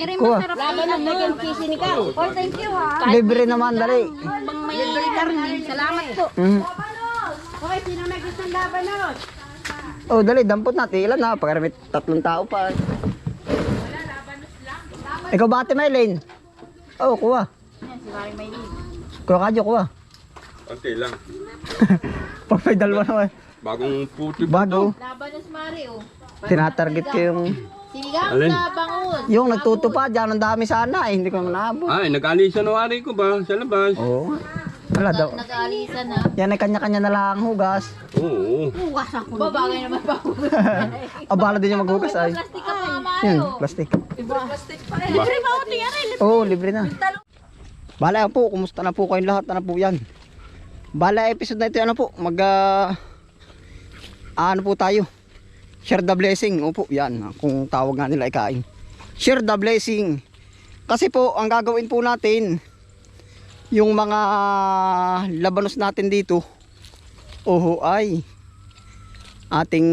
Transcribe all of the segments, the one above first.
Kiri Kuha. masarap Laban ang naging kisi ni ka. Oh, thank you ha. Libre naman, dali. Bang may karne. Salamat po. Mm. Okay, sino nag-isang laban na? Oh, dali, dampot natin. Ilan na? Pagkaramit tatlong tao pa. Ikaw ba ate Maylene? Oh, kuha. Yan, si Mari may Kuha ka dyan, kuha. Konti lang. Pag may dalawa naman. Bagong puti Bago. Laban na si Mari oh. Tinatarget ko yung... Sinigang Alin? sa bangus. Yung nagtutupa dyan, ang dami sana eh. Hindi ko naman naabot. Ay, nag-alisa na wari ko ba sa labas? Oo. Wala daw. Nag-aalisan na. Yan ay kanya-kanya na lang hugas. Oo. Hugas ako. Babagay naman pa ako. Abala din yung maghugas ay. Plastic ka pa, Yan, Mario. plastic. Plastic pa eh. Libre ba ako yan eh? Oo, oh, libre na. Bala yan po, kumusta na po kayong lahat? Ano po yan? Bala episode na ito, ano po, mag, ah, ano po tayo? Share the blessing. Opo, yan. Kung tawag nga nila ikain. Share the blessing. Kasi po, ang gagawin po natin, yung mga labanos natin dito, oho ay, ating,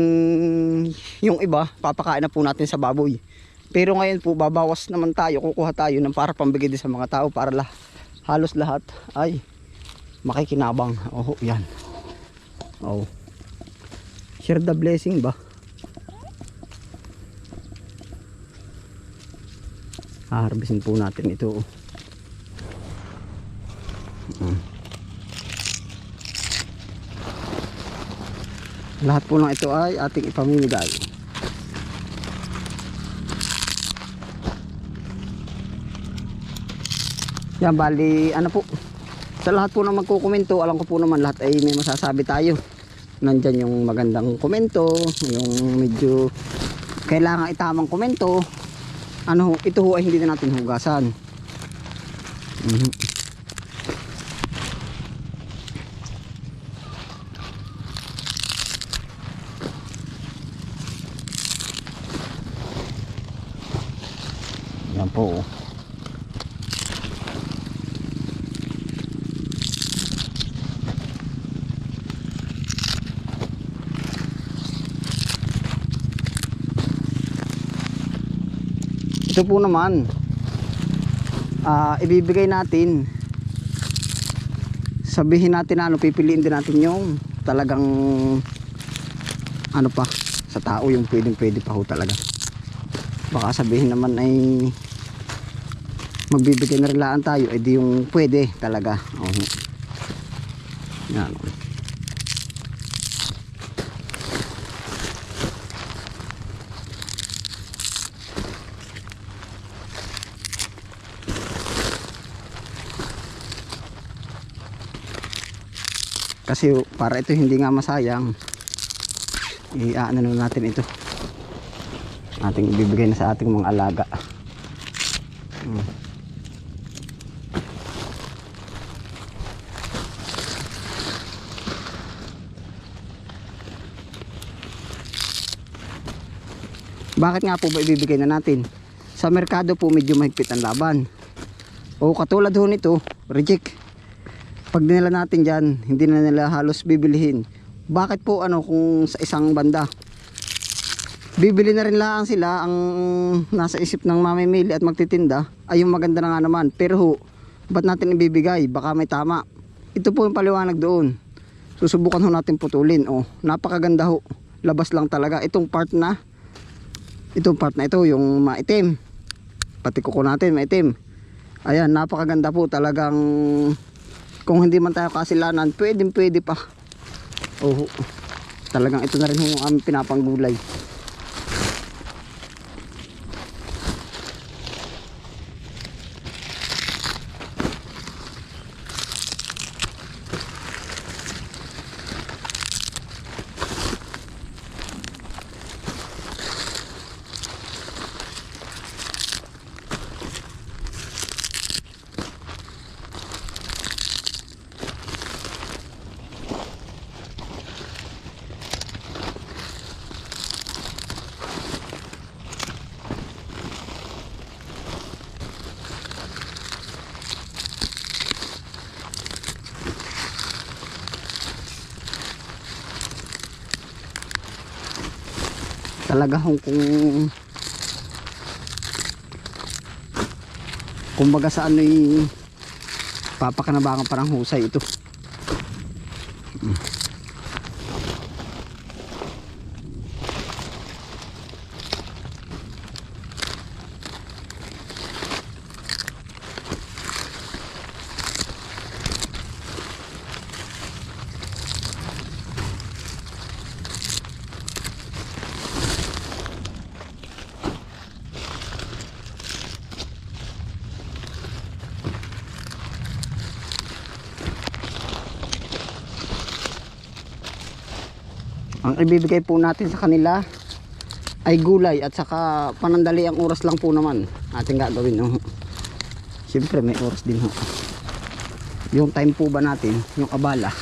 yung iba, papakain na po natin sa baboy. Pero ngayon po, babawas naman tayo, kukuha tayo ng para pambigay din sa mga tao para lah, halos lahat ay makikinabang. Oh, yan. Oh. Share the blessing ba? Haharbisin po natin ito. oh. Mm. Lahat po ng ito ay ating ipamimigay. Yan, bali, ano po, sa lahat po ng magkukomento, alam ko po naman lahat ay may masasabi tayo. Nandyan yung magandang komento, yung medyo kailangan itamang komento. Ano, ito ho ay hindi na natin hugasan. Mhm. Yan po. oh. Ito po naman. Ah ibibigay natin. Sabihin natin na ano pipiliin din natin yung talagang ano pa sa tao yung pwedeng pwede pa ho talaga. Baka sabihin naman ay magbibigay na rilaan tayo edi yung pwede talaga. Oo. yan kasi para ito hindi nga masayang i-ano na natin ito. Ating ibibigay na sa ating mga alaga. Hmm. bakit nga po ba ibibigay na natin? Sa merkado po medyo mahigpit ang laban. O katulad ho nito reject pag dinala natin dyan, hindi na nila halos bibilihin. Bakit po ano kung sa isang banda? Bibili na rin lang sila ang nasa isip ng mamimili at magtitinda ay yung maganda na nga naman. Pero ho, ba't natin ibibigay? Baka may tama. Ito po yung paliwanag doon. Susubukan ho natin putulin. Oh, napakaganda ho. Labas lang talaga. Itong part na, itong part na ito, yung maitim. Pati kuko natin, maitim. Ayan, napakaganda po talagang kung hindi man tayo kasilanan, pwedeng pwede pa. Oo. Talagang ito na rin yung aming pinapanggulay. talaga kung kung kumbaga sa ano yung papakanabangan parang husay ito. Ang ibibigay po natin sa kanila ay gulay at saka panandali ang oras lang po naman. Ating gagawin no? siyempre may oras din ho. Yung time po ba natin? Yung abala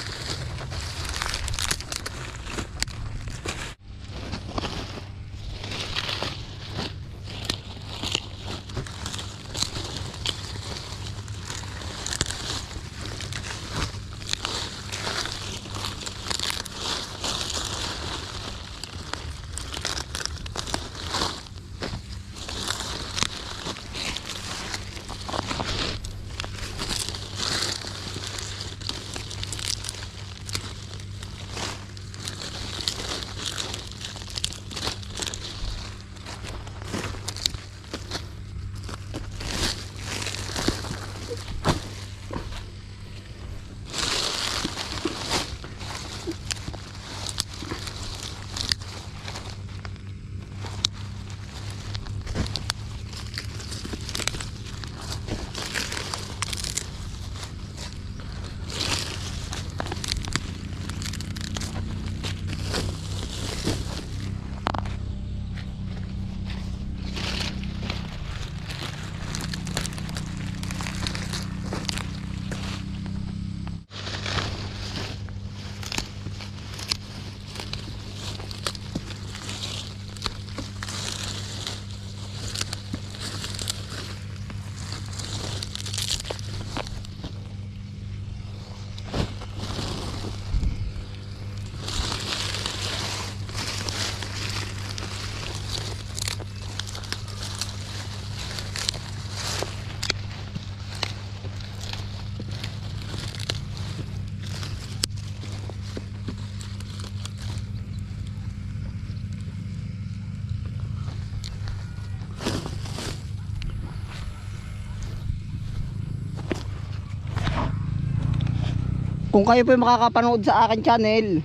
kung kayo po makakapanood sa akin channel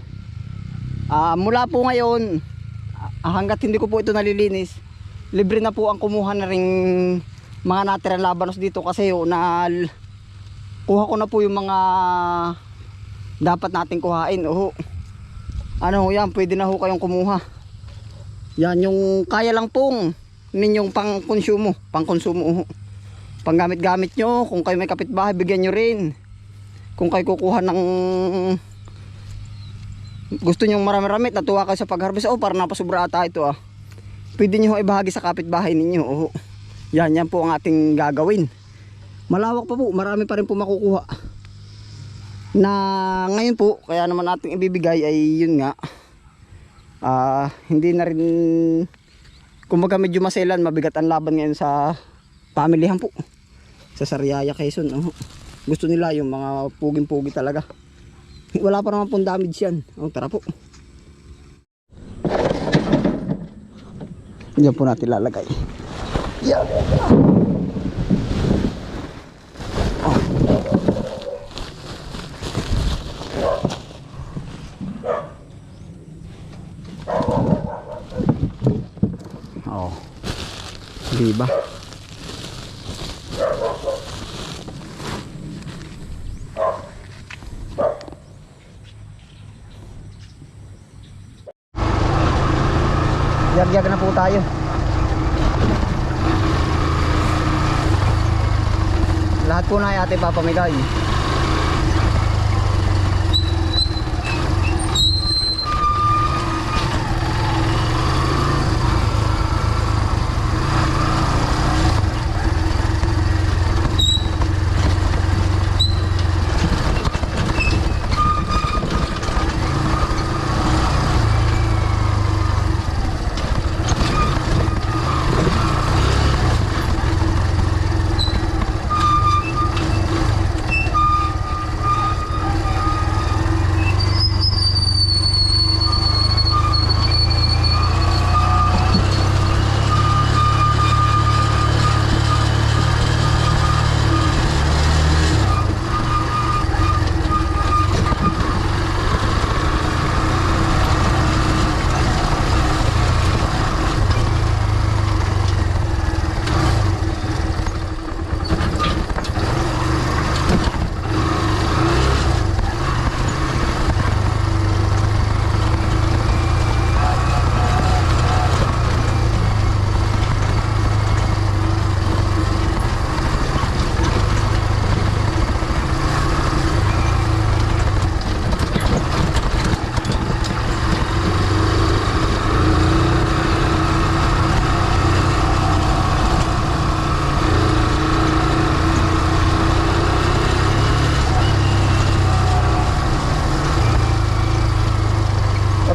ah, mula po ngayon ah, hanggat hindi ko po ito nalilinis libre na po ang kumuha na ring mga natirang labanos dito kasi yung na kuha ko na po yung mga dapat nating kuhain. Oh ano ho yan? Pwede na ho kayong kumuha. Yan yung kaya lang pong ninyong pang konsumo pang konsumo ho pang gamit gamit nyo kung kayo may kapitbahay bigyan nyo rin kung kayo kukuha ng gusto nyo marami-rami natuwa kayo sa pag-harvest. Oh para napasubra ata ito ah. Pwede nyo ibahagi sa kapitbahay ninyo oh. yan yan po ang ating gagawin. Malawak pa po marami pa rin po makukuha. Na ngayon po kaya naman nating ibibigay ay yun nga. Ah hindi na rin kumbaga medyo maselan mabigat ang laban ngayon sa pamilihan po. Sa Sariaya Quezon oh. Gusto nila yung mga puging-pugi talaga wala pa naman pong damage yan oh, tara po Diyan po natin lalagay. Yan. Oh. Di ba? Yag-yag na po tayo. Lahat po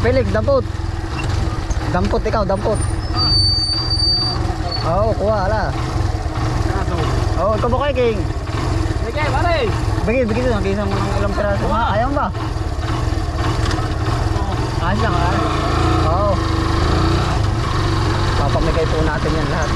Pilig, dampot. Dampot ikaw, dampot. Oo, kuha, ala. Oo, ikaw ba kay King? Sige, pare. Bigay, bigay doon. Bigay mo ng ilang piraso. Ayaw mo ba? Ayos lang, ha? Oo. Papamigay po natin yan lahat.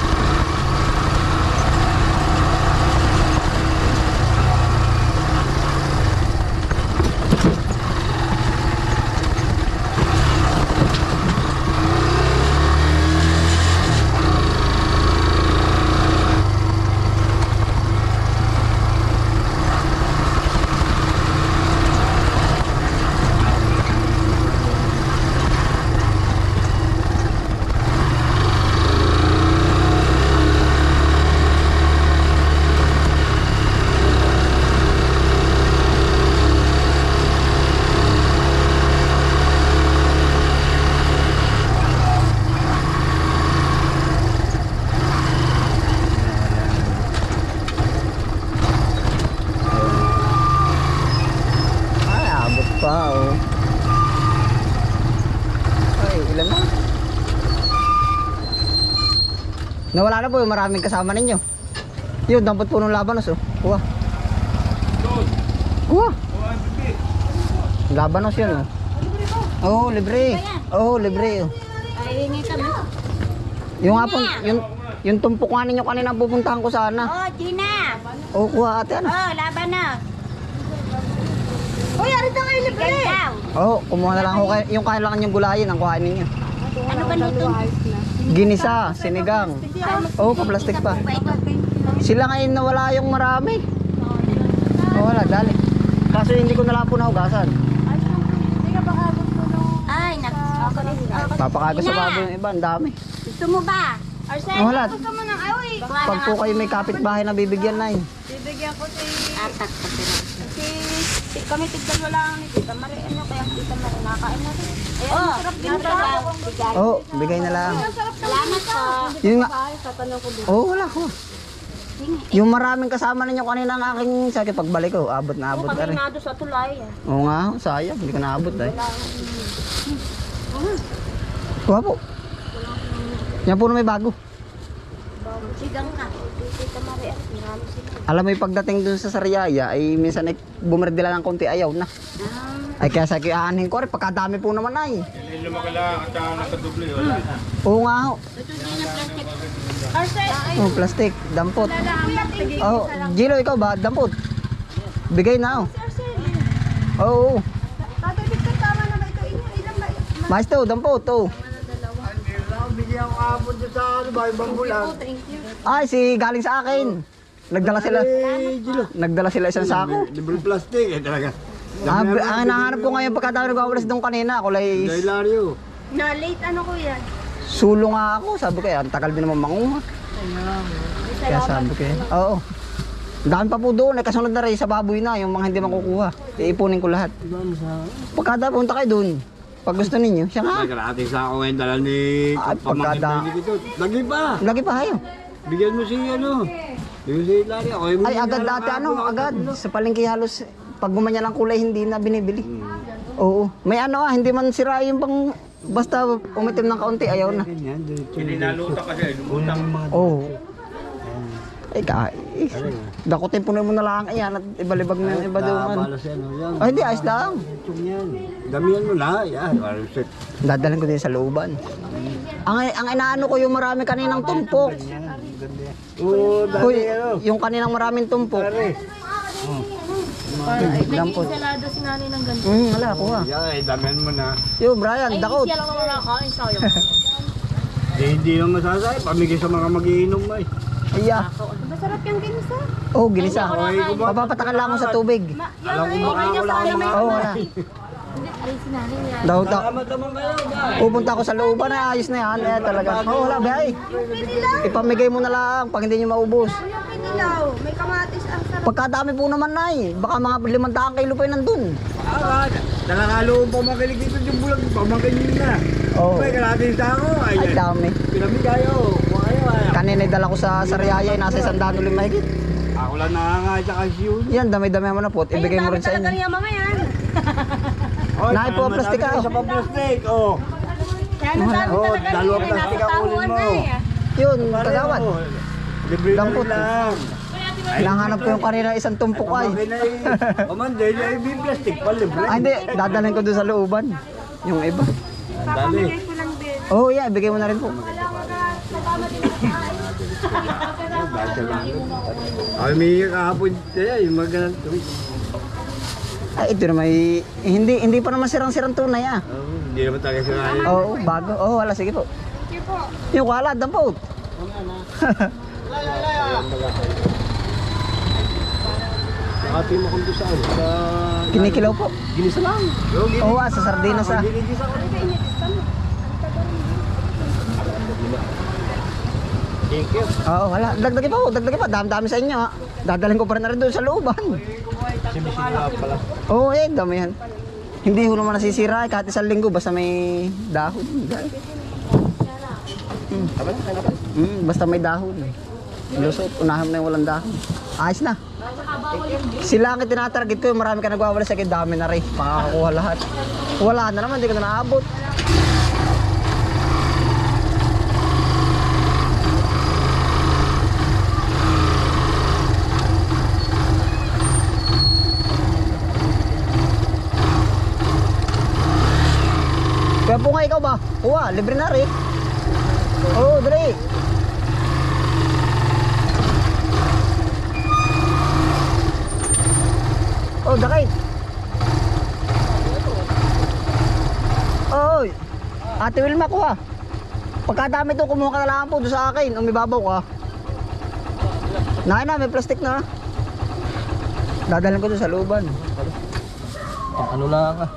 Ay, abot pa, oh. Ay, ilan na? Nawala na po yung maraming kasama ninyo. Yun, dampot po ng labanos, oh. Kuha. Kuha. Labanos yun, oh. Oh, libre. Oh, libre, oh. Ay, hingi kami. Yung nga po, yung, yung tumpok nga ninyo kanina pupuntahan ko sana. Oh, Gina! Oh, kuha ate, ano? Oh, laban na! Uy, arito kayo libre. Oo, oh, kumuha na lang ako kayo, yung kailangan yung gulayin, ang kuhain ninyo. Ano ba nito? Ginisa, sinigang. Oo, oh, pa-plastic pa. Sila ngayon nawala yung marami. Oh, wala, dali. Kaso hindi ko na lang po nahugasan. Ay, nak... Papakago sa baboy yung iba, ang dami. Gusto mo ba? Arsene, Oh, wala. gusto mo ng awi. Pag po kayo may kapitbahay na bibigyan na yun. Bibigyan ko si... Atak si kami tigdal wala ang ni Tita Mari. Ano kaya ang Tita Mari? Nakain natin. Eh, Oh, sarap din ito. Bigay. Oo, oh, bigay na lang. Salamat po. Yun nga. Tatanong ko din. Oo, oh, wala ko. Yung maraming kasama ninyo kanina ng aking sakit pagbalik ko, abot na abot na rin. Nado sa tulay. Oo nga, sayang, hindi ko naabot eh. Kuha po. Yan po na may bago. Sigang ka. Tita Maria. Marami sila. Alam mo yung pagdating dun sa Sariaya, ay minsan ay bumerdila ng konti ayaw na. Ah, Ay kaya sa kiaanin ko rin, pagkadami po naman ay. Hindi lumaki lang at saka nakadoble. Wala. Oo nga ho. ito din na plastic. Oh, plastic, dampot. Oh, Gilo, ikaw ba? Dampot. Bigay na oh. Oo. Oh, Tatay Victor, tama na ba ito? Ilan ba? Mais to, dampot to. Oh, thank you. Ay, si galing sa akin. Nagdala sila. Nagdala sila isang sako. Libre plastic eh talaga. Ah, b- ang nahanap ko ngayon pagkatawag nagwawalas doon kanina, kulay Hilario. Na late ano ko yan? sulo nga ako. Sabi ko, eh, ang tagal din naman manguha. Kaya sabi ko, eh, oo. Ang Dami pa po doon, eh, kasunod na rin sa baboy na, yung mga hindi makukuha. Iipunin ko lahat. Pagkada punta kayo doon, pag gusto ninyo, siya nga. Nagkarating sa ako ngayon dala ni pamangkin pagkada-. Lagi pa. Lagi pa kayo. Bigyan mo si ano. Yung si Hilario. Ako yung Ay, agad dati ano, agad. Sa palengke halos, pag gumanya ng kulay, hindi na binibili. Oo. May ano ah, hindi man sira yung pang, basta umitim ng kaunti, ayaw na. Ganyan, dito. Pininaluta kasi. Lumutang. Oo. Ay, ka, eh, dakutin po mo na lang yan at ibalibag na yung iba doon. Balas yan. oh, yan. Ay, hindi, ayos lang. Itong yan. Damihan mo na. Yan. Set. Dadalan ko din sa looban. Ang, ang inaano ko yung marami kaninang tumpok. Oo, dami Uy, ano. yung kaninang maraming tumpok. Pare. Dampot. Salado si nanay ng ganito. Hmm, wala, kuha. Yan, eh, damihan mo na. Yo, Brian, dakot. Siya lang naman nakakain sayang. Eh, hindi yung masasay. Pamigay sa mga magiinom mo eh. Iya. Masarap yung ginisa. Oh, ginisa. Papapatakan lang ako sa tubig. Alam ko baka wala akong mga. Oo, wala. Ay, si nanay niya. Daw, daw. Pupunta ako sa looban na ayos na yan. Eh, talaga. Oo, wala, bay. Ipamigay mo na lang pag hindi nyo maubos. Yung pinilaw, may kamatis ang sarap. Pagkadami po naman na eh. Baka mga limandaan kilo pa yun nandun. Ah, nakakaloon pa makilig dito yung bulag. Pamakin nyo na. Oo. May kalating sa ako. Ay, Ayan. dami. Pinamigay ako. Kanina dala ko sa Sariaya, nasa isang dano lima higit. Ako lang nakakaya sa kasyon. Yan, dami-dami mo na po. Ibigay mo rin sa inyo. yung mga yan. Oh, Naay po ang tama, plastic sabi ko ah. Sa pa-plastic, oh. Oh, dalawang plastic ang kunin mo. Yun, kagawad. Libre na rin lang. Hinahanap ko yung kanina isang tumpok ay. Kumakin na eh. O man, dahil ay may plastic pa, libre. Ah, hindi. Dadalhin ko doon sa looban. Yung iba. Ang dali. Oo, oh, yeah. Bigay mo na rin po. Ay, may kahapon kaya, yung mga. Ay, ito na may... Hindi, hindi pa naman sirang-sirang tunay ah. Oh, hindi naman tayo sinayang. Oo, bago. Oo, wala. Sige po. Yung wala, dampot. Ate mo kung doon saan? Sa... Kinikilaw po. Ginisa lang. Oo, ah, sa sardinas ah. Ginigisa ko. Thank you. Oo, wala. Dagdagin pa po, dagdagin pa. Dami-dami sa inyo ha. Dadalhin ko pa rin na rin doon sa looban. Sinisinga pala. Oo, eh, dami yan. Hindi ho naman nasisira eh, kahit isang linggo basta may dahon. Hmm. Hmm, basta may dahon. Lusot, unahan mo na yung walang dahon. Ayos na. Sila ang tinatarget ko, marami ka nagwawala sa akin, dami na rin. Makakakuha lahat. Wala na naman, hindi ko na naabot. Kaya po nga Kuha, libre na rin. Oo, dali. Oh, dakay. Oy. Ate Wilma kuha. Pagkadami to, kumuha ka na lang po doon sa akin. Umibabaw ka. Nai na, may plastic na. Dadalhin ko doon sa luban. Ano lang ah.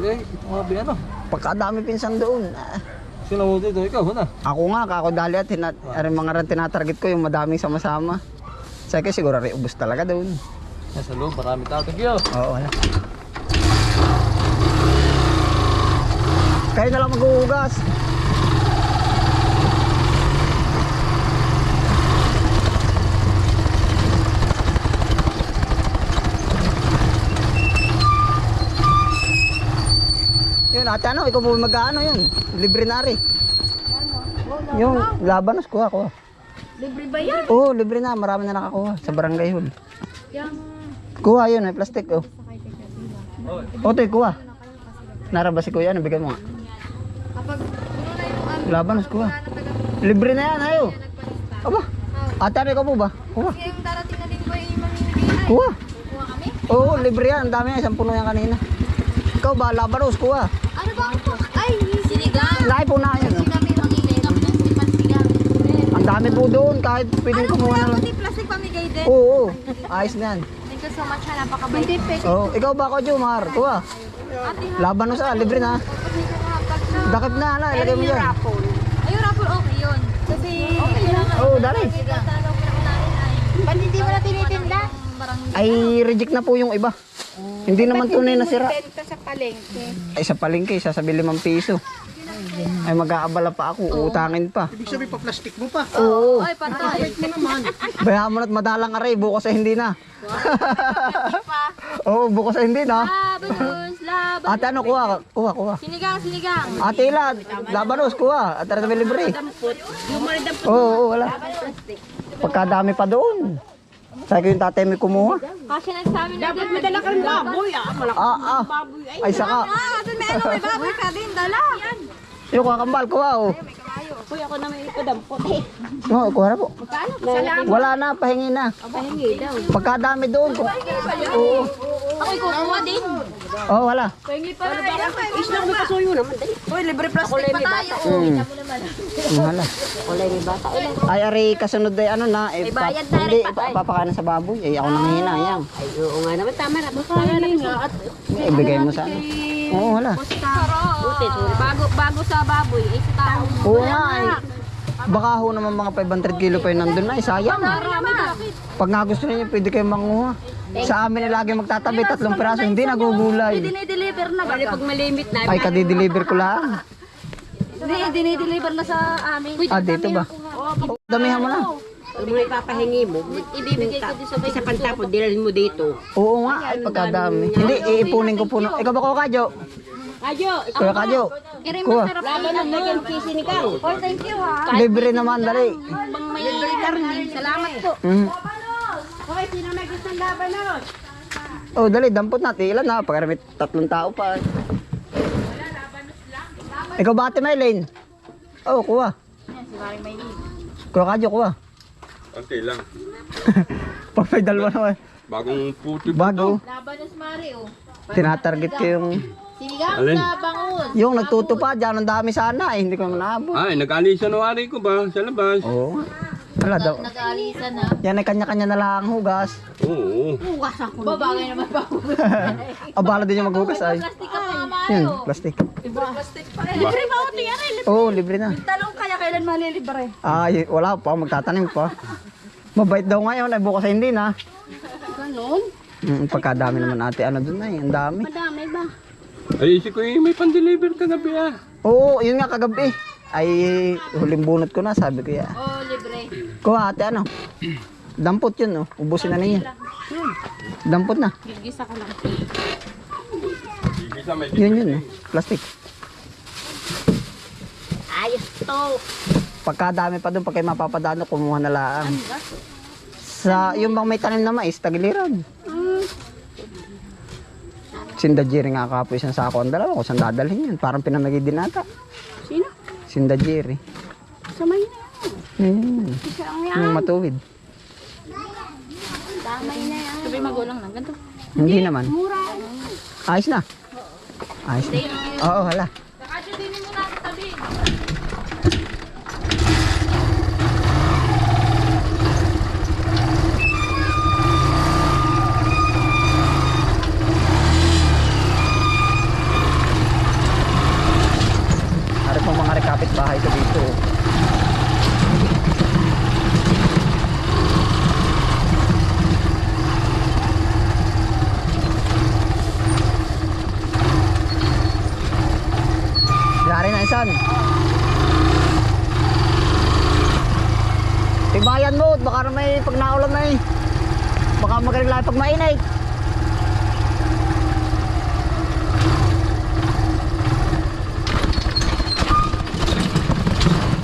Eh, ito nga ba ano? Pagkadami pinsan doon. Ah. Sino mo dito? Ikaw, na. Ako nga, kako dali at hinat, ari mga rin tinatarget ko yung madaming sama-sama. Sa akin siguro rin ubos talaga doon. Nasa loob, marami tao. Thank you. Oo, wala. Kayo na lang maghuhugas. Ate ano, ikaw mag-ano yun? Libre na rin. Yung labanos, kuha, kuha. Libre ba yan? Oo, libre na. Marami na nakakuha sa barangay hall. Kuha yun, may plastic oh. Otoy, kuha. Naraba si kuya, ano bigay mo nga? Kapag puno na yung ano, Labanos, kuha. Libre na yan, ayo. Aba, ate ano ikaw po ba? Kuha. yung darating na din ko yung mamimigay na. Kuha. Kuha kami? Oo, libre yan. Ang dami yan. Isang puno yan kanina. Ikaw ba, labanos, kuha. Ano ba? Ay, sinigang. Lahi po na yan. oh. Plastic pansigang. Ang dami po doon. Kahit pwedeng kumuha na lang. Hindi plastic pamigay din. Oo, oo. Ayos na yan. Thank you so much ha, napakabait. Hindi, pwede. Oo, ikaw ba ako, Jumar? Kuha. Ate, Labanos ah, libre na. Dakip na, ala, ilagay mo dyan. Ayun, raffle okay yun. Kasi, okay lang. Oo, dali. Ba't hindi mo na tinitinda? Ay, reject na po yung iba. Hindi naman tunay na sira. Benta sa palengke. Ay, sa palengke, sasabi limang piso. Ay, mag-aabala pa ako, uutangin pa. Ibig sabihin pa plastic mo pa. Oo. Ay, patay. Bayahan mo na't madalang aray, bukas ay hindi na. Oo, bukas ay hindi na. Labanos, laban. Ate, ano, kuha, kuha, kuha. Sinigang, sinigang. Ate Ila, labanos, kuha. At tara libre. Oo, oo, wala. Pagkadami pa doon. Sabi ko yung tatay may kumuha. Kasi nagsabi na Dapat may dala kang baboy ah. Ah, ah. Ay, saka. Ah, doon may ano, may baboy ka din, dala. Yan. Yung kuha kambal, kuha, oh. Uy, ako na may ipadampot eh. Oo, kuha na po. Salamat. Wala na, pahingi na. Pahingi daw. Pagkadami doon. Oo. Ako'y kukuha din. Oo, wala. Pahingi pa rin. Islang may pasuyo naman. Uy, libre plastic pa tayo. Hmm. Wala. Kulay may bata. Ay, ari, kasunod ay ano na. Eh, bayad na Hindi, rin, patay. papakain sa baboy. Eh, ako nang hinayang. Ay, oo nga naman. Tama na. Tama na. At Eh, ibigay mo sa ano. Oo, wala. Buti. Bago, bago sa baboy, ay sa tao. Oo nga, eh. Baka ho naman mga 500 kilo pa yun nandun na. Eh, sayang. Pag nga gusto ninyo, pwede kayo manguha. Sa amin na lagi magtatabi, tatlong piraso, hindi nagugulay. Dinideliver na. Bali, pag malimit na. Ay, kadideliver ko lang. Hindi, dinideliver na sa amin. Ah, dito ba? Damihan mo na. Ang mga ipapahingi mo, Ibibigay ko din sa isa pantapon, dinalhin mo dito. Oo nga, ay pagkadami. Hindi, iipunin ko po. no- Ikaw ba ko kadyo? Ayo, Kuya. Irin Kuha. laban ng naging kisinigang. Oh, thank you ha. Libre naman, dali. May karne. Salamat po. Mm. Okay, sino may gustong laban na Oh, dali, dampot natin. Ilan na? Pagkaramit tatlong tao pa. Ikaw ba ate Maylene? Oh, kuha. Yan, si Mari may lead. Kuya kadyo, kuha. Konti lang. Pag may dalawa naman. Bagong puti pa Bago. Laban na si Mari oh. Tinatarget ko yung... Sinigang Alin? sa. Yung nagtuto pa, dyan ang dami sana eh. Hindi ko naabot. Ay, nag-alis sa nuwari ko ba sa labas? Oo nga. Wala daw. Nag-aalisan na. Yan ay kanya-kanya na lang ang hugas. Oo. Ba, bagay naman pa ako. Abala din yung maghugas ay. Plastic ka pa, Yan, Mario. plastic. Libre pa ako tingnan eh. Oo, libre na. Talong kaya kailan malilibre? Ay, wala pa, magtatanim pa. Mabait daw ngayon, ay bukas hindi na. Ganon? Mm, pagkadami naman ate, ano dun ay, ang dami. Madami ba? Ay, isip ko eh, may pan-deliver kagabi ah. Oo, yun nga kagabi. Ay, huling bunot ko na, sabi ko ya. Oh, libre. Kuha ate, ano? Dampot yun, oh. Ubusin na ninyo. Dampot na. Gigisa ka lang. Yun yun, oh. plastic. Ayos to. Pagkadami pa doon, pag kayo mapapadano, kumuha na lang. Sa, yung bang may tanim na mais, tagiliran. Sindajiri nga kapo isang sako ang dalawa, kung saan dadalhin yan. Parang pinamagi din ata. Sino? Sindajiri. Sa may na. Hmm, Isa ang yan. yung matuwid. Damay na yan. Sabi magulang lang. Ganito. Hindi naman. Mura. Ayos na. Ayos na. Oo, hala. Saka din mo na sa tabi.